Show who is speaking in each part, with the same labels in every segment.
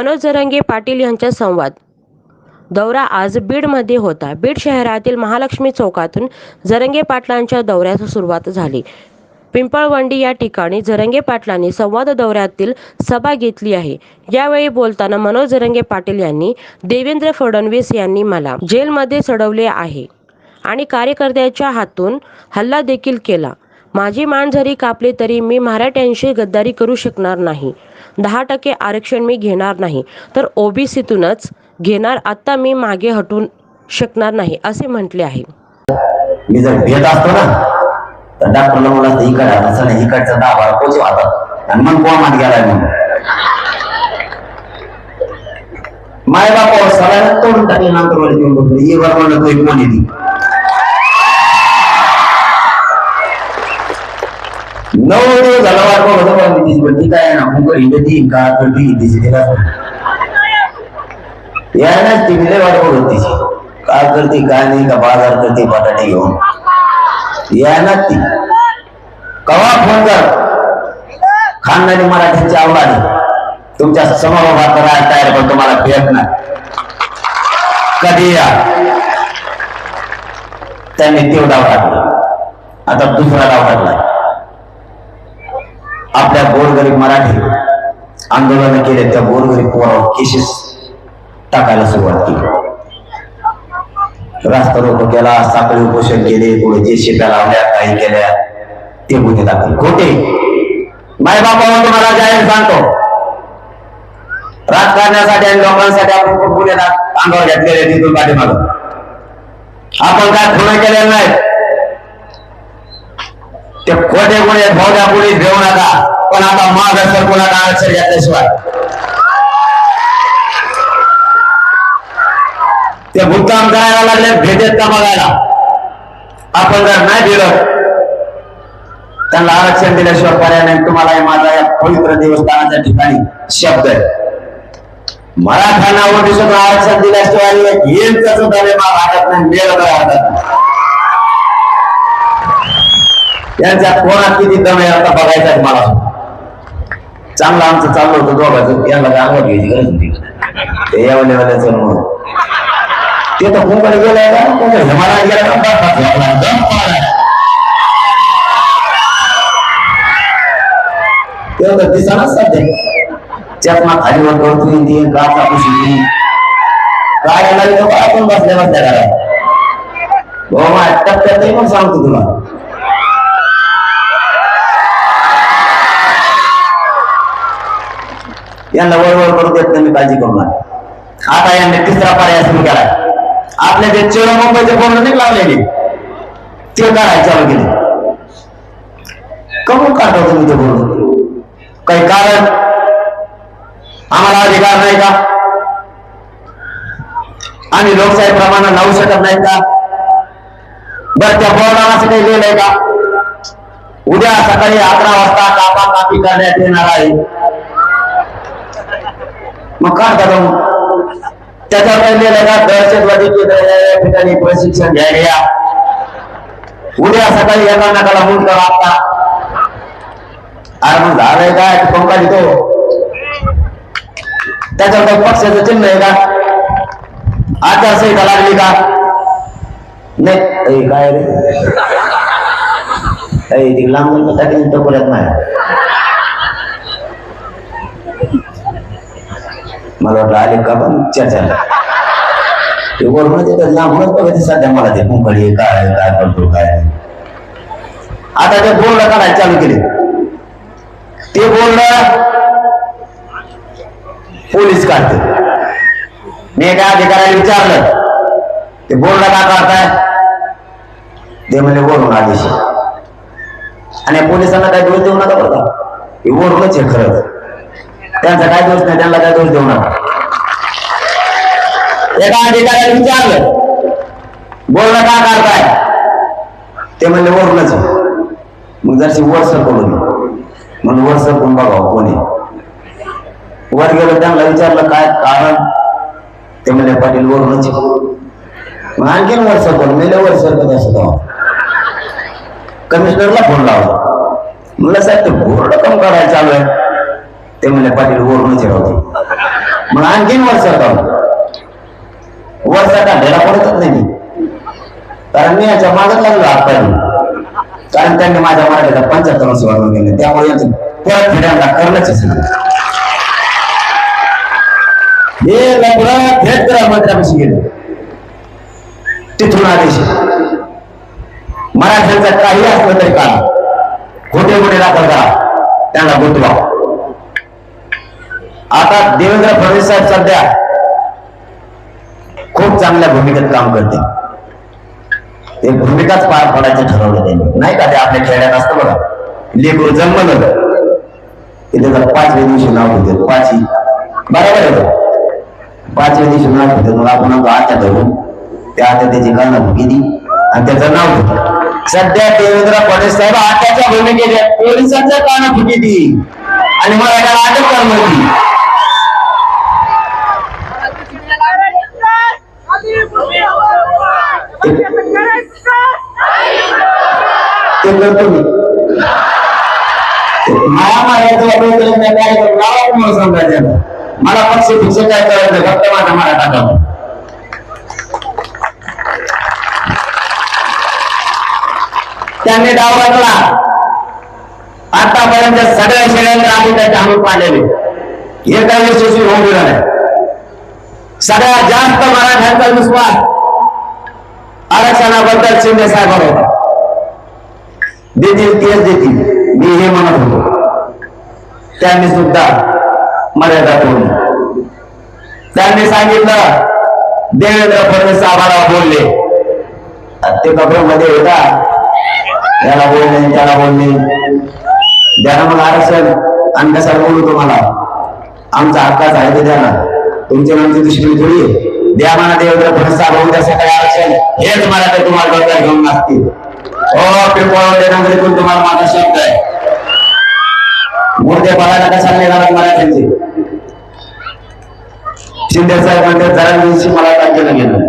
Speaker 1: मनोज जरंगे पाटील यांचा संवाद. दौरा आज बीडमध्ये होता. बीड शहरातील महालक्ष्मी चौकातून जरंगे पाटलांच्या दौऱ्यास सुरुवात झाली. पिंपळवंडी या ठिकाणी जरंगे पाटलांनी संवाद दौऱ्यातील सभा घेतली आहे. यावेळी बोलताना मनोज जरंगे पाटील यांनी देवेंद्र फडणवीस यांनी मला जेलमध्ये चढवले आहे आणि कार्यकर्त्याच्या हातून हल्ला देखील केला. माझी मान जरी कापली तरी मी मराठ्यांशी गद्दारी करू शकणार नाही. दहा टक्के आरक्षण मी घेणार नाही. तर ओबीसीतूनच घेणार आता मी मागे हटून शकणार नाही असे म्हटले आहे.
Speaker 2: मी जर भेट असतो ना तर डॉक्टरला बोला इकडे असं नाही इकडचा दहा बारा पोच होतात आणि मग कोण मात गेलाय मग माय बापा सगळ्यांना तोंड टाकले नंतर येऊन बघले ये वर म्हणलं तो. कोण येते नऊ दिवस झाला वाट बघत होतो? पण मी तिची पण ती काय ना? कुकर हिंडती का? करती तिची तिला यायलाच ती लय तिची काय करते काय नाही का बाजार करते बटाटे घेऊन. यायलाच ती. कवा फोन कर? खानदानी मराठीची आवडाली तुमच्यासमोर उभा करायला तयार पण तुम्हाला भेटणार. कधी या? त्यांनी तेव डाव टाकला आता दुसरा डाव टाकला आपल्या गोरगरीब मराठी आंदोलन केले त्या गोरगरीब पोरावर केसेस टाकायला सुरुवात केली. रास्ता रोको केला साखळी उपोषण केले पुढे जे शिप्या लावल्या काही केल्या ते गुन्हे दाखल. खोटे. माय बापावर तुम्हाला जाहीर सांगतो. राजकारणासाठी आणि लोकांसाठी आपण खूप गुन्हे दाख- अंगावर घेतलेले तिथून पाठीमाग. आपण काय खुणं केलेलं नाही. ते खोटे गुन्हे भोग्या पुढे घेऊ नका. पण आता माग सर कोणाला आरक्षण घेतल्याशिवाय. ते मुद्दाम करायला लागले भेटेत का बघायला? आपण जर नाही दिलं त्यांना आरक्षण दिल्याशिवाय पर्याय नाही. तुम्हाला हे माझा या पवित्र देवस्थानाच्या ठिकाणी शब्द आहे. मराठ्यांना ओबीसीतून आरक्षण दिल्याशिवाय येईल सुद्धा दरे माग हातात नाही वाटत काय हातात यांच्या कोणात किती दम आहे आता बघायचा मला. चांगलं आमचं चाललं होतं दोघांचं. याला अंगावर घ्यायची गरज होती. ते या लेवलाचं म्हणून. ते तर कोणकडे गेलाय का कोणकडे हिमालयात गेला का बर्फात झोपला. तर दिसणारच सध्या. चकमा खाली वर करतोय ती गाचा पुशी काय येणार तो काय बसल्या बसल्या करा हो मा टप्प्यात पण सांगतो तुला. यांना वळवळ करू देत नाही मी काळजी करू नका. आता यांनी तिसरा पर्याय सुरू केला आपले जे चेड मुंबईचे बोर्ड नाही लावलेले ते काढायला चालू केले. कमून काढतो तुम्ही ते बोर्ड काही कारण? आम्हाला अधिकार नाही का? आम्ही लोकशाही प्रमाणे लावू शकत नाही का? बर त्या बोर्डाला असं काही लिहिलंय का? उद्या सकाळी अकरा वाजता कापा कापी करण्यात येणार आहे. मग काय करू त्याच्यावर काय का दहशतवादी या ठिकाणी प्रशिक्षण घ्यायला या. उद्या सकाळी एका नकाला मूल करा आता अरे मग झालंय काय? पंखा देतो. त्याच्यावर काही पक्षाचं चिन्ह आहे का? आचारसंहिता लागली का? नाही. काय रे? ए, ती लांब टाकी टकोऱ्यात नाही. मला वाटलं आले का पण चर्चा ते वरूनच येतात लांबूनच बघायचे सध्या मला ते मुंगडी काय आहे, काय करतो काय नाही. आता ते बोर्ड काढायला चालू केले. ते बोर्ड पोलीस काढते. मी एका अधिकाऱ्याला विचारलं ते बोर्ड का काढताय? ते म्हणजे वरून आदेश आणि पोलिसांना काय दोष देऊ नका बरं हे वरूनच आहे खरंच त्यांचा काय दोष नाही त्यांना काय दोष देऊ नका. एका अधिकाऱ्याने विचारलं बोलणं का काढताय ते म्हणले वरूनच. मग जरशी वर सरकवलं म्हणून वर सरकून बघावं कोणी वर गेलो त्यांना विचारलं काय कारण? ते म्हणले पाटील वरूनच मग आणखीन वर सरकवलं. मेले वर सरकत असत कमिशनरला फोन लावला. म्हणलं साहेब ते बोर्ड कम करायला चालू आहे. ते म्हणले पाटील वरूनच राहते मग आणखीन वर्ष काढू वर्ष काढायला पडतच नाही मी. कारण मी याच्या मागत लागलो आत्ताही कारण त्यांनी माझ्या मराठीचा पंचाहत्तर वर्ष वाढवून गेले त्यामुळे यांचं परत फिरायला करणंच आहे हे लग्न थेट गृहमंत्र्यापाशी गेले. तिथून आदेश. मराठ्यांचा काही असलं तरी का खोटे खोटे दाखल करा. त्यांना गुंतवा. आता देवेंद्र फडणवीस साहेब सध्या खूप चांगल्या भूमिकेत काम करते. ते भूमिकाच पार पडायचं ठरवलं त्यांनी. नाही का ते आपल्या खेड्यात असतं बघा. लेकरू जन्मलं ते त्याचं पाचव्या दिवशी नाव होते पाची बरोबर आहे. पाचव्या दिवशी नाव होते मग आपण आत्या धरून. त्या आत्या त्याची काना केली आणि त्याचं नाव घेतलं. सध्या देवेंद्र फडणवीस साहेब आत्याच्या भूमिकेत आहेत. पोलिसांच्या काना फुकीती. आणि मला याला अटक कर ते करतो मी. माया मारायचं वाटलं तर काय लावा तुम्हाला मला पक्ष पक्ष काय करायचं फक्त माझा मारा टाकावा. त्यांनी डाव टाकला आतापर्यंत सगळ्या शेळ्यांना आम्ही त्याचे आणून पाडलेले. हे काही यशस्वी होऊन गेलं नाही सगळ्यात जास्त मराठ्यांचा विश्वास आरक्षणाबद्दल शिंदे साहेबांवर होता देतील तेच देतील. मी हे म्हणत होतो. त्यांनी सुद्धा मर्यादा ठेवली. त्यांनी सांगितलं देवेंद्र फडणवीस आम्हाला बोलले. ते कपड्यामध्ये होता. याला बोलले त्याला बोलले. द्याला मग आरक्षण. आणि कशाला बोलू तुम्हाला? आमचा हक्काच आहे ते द्याला तुमची आणि आमची थोडी आहे. द्या म्हणा देवेंद्र फडणवीस होऊन द्या आरक्षण हेच मला ते तुम्हाला डोक्यात घेऊन लागतील हो पिंपळवंडे नगरीतून तुम्हाला माझा शब्द आहे. मूर्ते बघायला कशाला नाही मराठ्यांचे शिंदे साहेब म्हणते जरा दिवशी मला राज्याला गेलं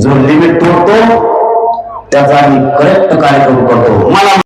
Speaker 2: जो लिमिट तोडतो त्याचा आम्ही करेक्ट कार्यक्रम करतो. मला